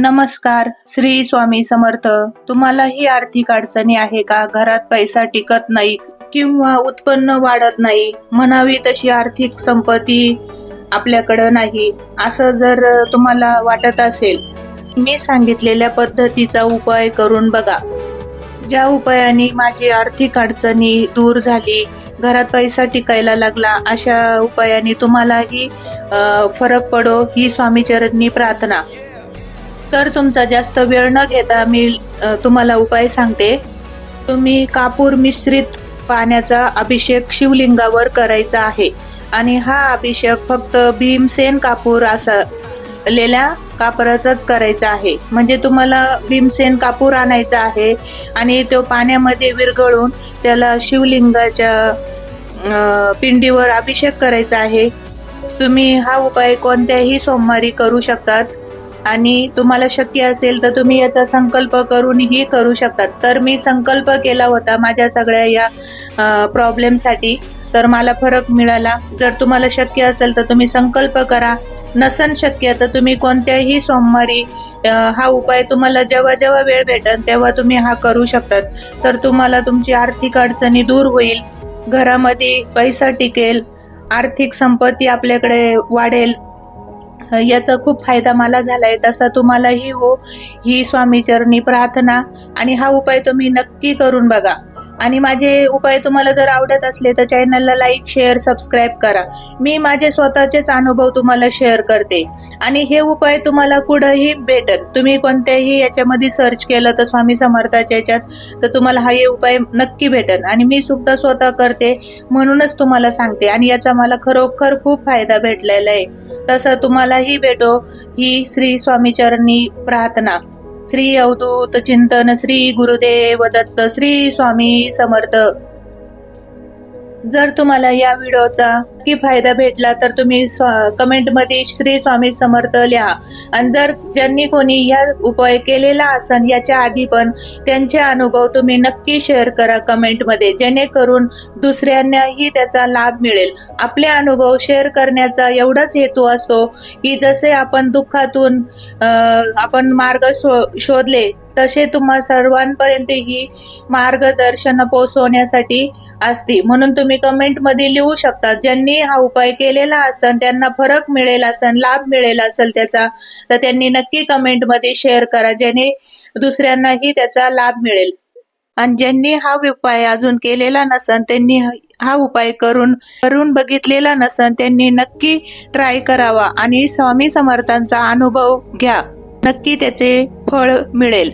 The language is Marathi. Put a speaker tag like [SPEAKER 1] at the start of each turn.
[SPEAKER 1] नमस्कार श्री स्वामी समर्थ. तुम्हाला ही आर्थिक अडचणी आहे का? घरात पैसा टिकत नाही किंवा उत्पन्न वाढत नाही म्हणावी तशी आर्थिक संपत्ती आपल्याकडं नाही असं जर तुम्हाला वाटत असेल मी सांगितलेल्या पद्धतीचा उपाय करून बघा. ज्या उपायाने माझी आर्थिक अडचणी दूर झाली घरात पैसा टिकायला लागला अशा उपायाने तुम्हालाही फरक पडो ही स्वामीचरणी प्रार्थना. तर तुमचा जास्त वेळ न घेता मी तुम्हाला उपाय सांगते. तुम्ही कापूर मिश्रित पाण्याचा अभिषेक शिवलिंगावर करायचा आहे. आणि हा अभिषेक फक्त भीमसेन कापूर असा लेल्या कापराचाच करायचा आहे. म्हणजे तुम्हाला भीमसेन कापूर आणायचा आहे आणि तो पाण्यामध्ये विरघळून त्याला शिवलिंगाच्या पिंडीवर अभिषेक करायचा आहे. तुम्ही हा उपाय कोणत्याही सोमवारी करू शकतात. आणि तुम्हाला शक्य असेल तर तुम्ही याचा संकल्प करूनही करू शकतात. तर मी संकल्प केला होता माझ्या सगळ्या या प्रॉब्लेमसाठी तर मला फरक मिळाला. जर तुम्हाला शक्य असेल तर तुम्ही संकल्प करा. नसन शक्य तर तुम्ही कोणत्याही सोमवारी हा उपाय तुम्हाला जेव्हा जेव्हा वेळ भेटेल तेव्हा तुम्ही हा करू शकतात. तर तुम्हाला तुमची आर्थिक अडचणी दूर होईल. घरामध्ये पैसा टिकेल. आर्थिक संपत्ती आपल्याकडे वाढेल. याचा खूप फायदा मला झालाय. तसा तुम्हालाही हो. ही स्वामीचरणी प्रार्थना आणि हा उपाय तुम्ही नक्की करून बघा. आणि माझे उपाय तुम्हाला जर आवडत असले तर चॅनलला लाईक शेअर सबस्क्राईब करा. मी माझे स्वतःचेच अनुभव तुम्हाला शेअर करते. आणि हे उपाय तुम्हाला कुठंही भेटत. तुम्ही कोणत्याही याच्यामध्ये सर्च केलं तर स्वामी समर्थाच्या याच्यात तर तुम्हाला हा हे उपाय नक्की भेटल आणि मी सुद्धा स्वतः करते म्हणूनच तुम्हाला सांगते. आणि याचा मला खरोखर खूप फायदा भेटलेला आहे. तसं तुम्हालाही भेटो ही श्री स्वामीचरणी प्रार्थना. श्री अवधूत चिंतन श्री गुरुदेव दत्त श्री स्वामी समर्थ. जर तुम्हाला या व्हिडिओचा नक्की फायदा भेटला तर तुम्ही कमेंटमध्ये श्री स्वामी समर्थ लिहा. आणि जर ज्यांनी कोणी या उपाय केलेला असन याच्या आधी पण त्यांचे अनुभव तुम्ही नक्की शेअर करा कमेंटमध्ये जेणेकरून दुसऱ्यांनाही त्याचा लाभ मिळेल. आपले अनुभव शेअर करण्याचा एवढाच हेतू असतो की जसे आपण दुःखातून आपण मार्ग शो शोधले तसे तुम्हा सर्वांपर्यंत ही मार्गदर्शन पोहोचवण्यासाठी असते. म्हणून तुम्ही कमेंटमध्ये लिहू शकता. ज्यांनी हा उपाय केलेला असन त्यांना फरक मिळेल असन लाभ मिळेल असेल त्याचा तर त्यांनी नक्की कमेंटमध्ये शेअर करा ज्याने दुसऱ्यांनाही त्याचा लाभ मिळेल. आणि ज्यांनी हा उपाय अजून केलेला नसन त्यांनी हा उपाय करून करून बघितलेला नसन त्यांनी नक्की ट्राय करावा आणि स्वामी समर्थांचा अनुभव घ्या. नक्की त्याचे फळ मिळेल.